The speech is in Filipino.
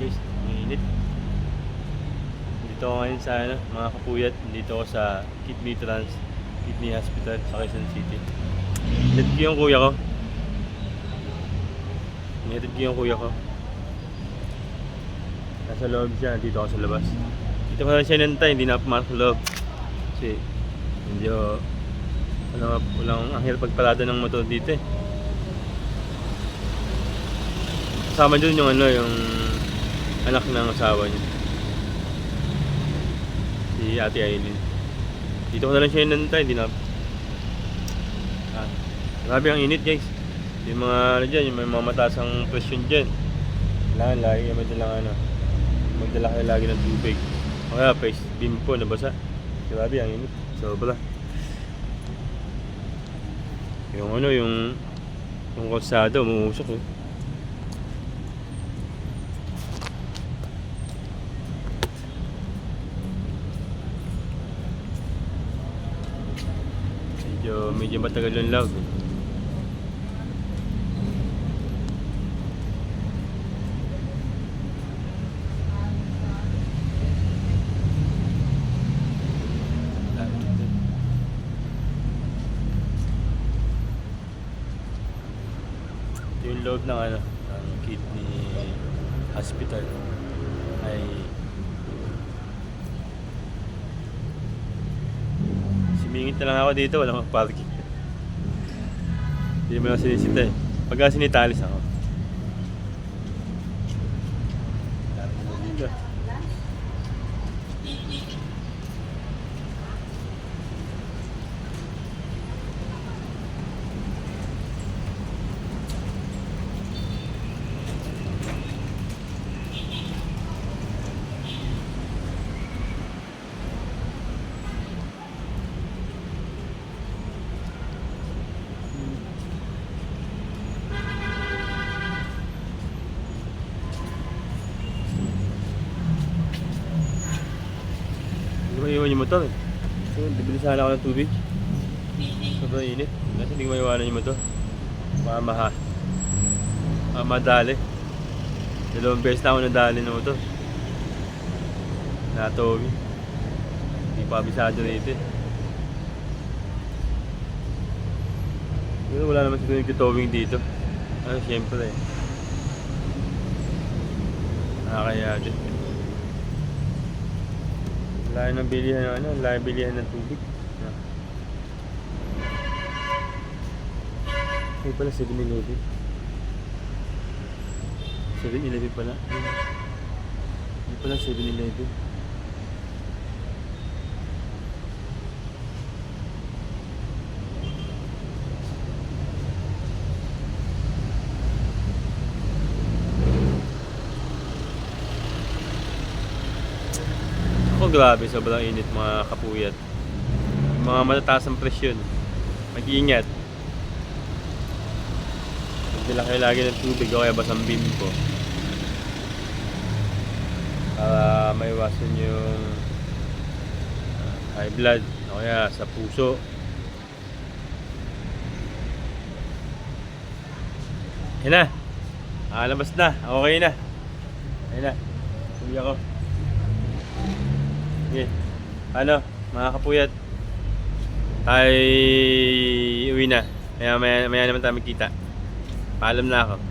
guys, mainit. Dito ako ngayon sa ano, mga kapuyat. Dito ako sa Kidney Trans Kidney Hospital sa Quezon City. Hinatid ko yung kuya ko. Hinatid ko yung kuya ko. Nasa loob siya, dito ako sa labas. Dito ko lang siya nantay, hindi na pumasok sa loob. Kasi ako, wala, walang ang hirap pagpalada ng motor dito eh. Kasama dun yung ano, yung anak ng asawa niya. Si Ate Aileen. Dito ko na lang siya inantay, hindi na... Ah, grabe ang init guys. Yung mga ano dyan, yung may mga mataas ang presyon dyan. Kailangan lagi kayo magdalang ano. Magdala kayo lagi ng tubig. O kaya face beam po, nabasa. Grabe ang init. Sobra. Yung ano, yung... Yung kalsada, umuusok eh. Medyo, medyo matagal yung lag. yung loob ng ano, ng kidney hospital ay Simingit na lang ako dito, walang parking. Hindi mo lang sinisita eh. Pagka sinitalis ako. Dami na dito. Maiwan yung motor eh. So, bibili sana ako ng tubig. Sobrang init. Kasi hindi ko maiwanan yung motor. Baka maha. Ah, madali. Dalawang beses na ako nadali ng motor. Natowi. Hindi pa abisado rito eh. Pero wala naman siguro yung towing dito. Ano, siyempre eh. Nakakaya din. Layo ng bilihan ng ano, layo bilihan ng tubig. Ah. Ay pala 7-Eleven. 7-Eleven pala. Hindi pala 7-Eleven. Ako grabe, sobrang init mga kapuyat. Mga matataas ang presyon. Mag-iingat. Magdala kayo lagi ng tubig o kaya basang bimbo. Para maiwasan yung ah, high blood o kaya sa puso. Yan na. Alabas na. Okay na. Ayun na. Kuya ko. Sige. Ano, mga kapuyat. Tayo uwi na. Maya, maya, maya naman tayo magkita. Paalam na ako.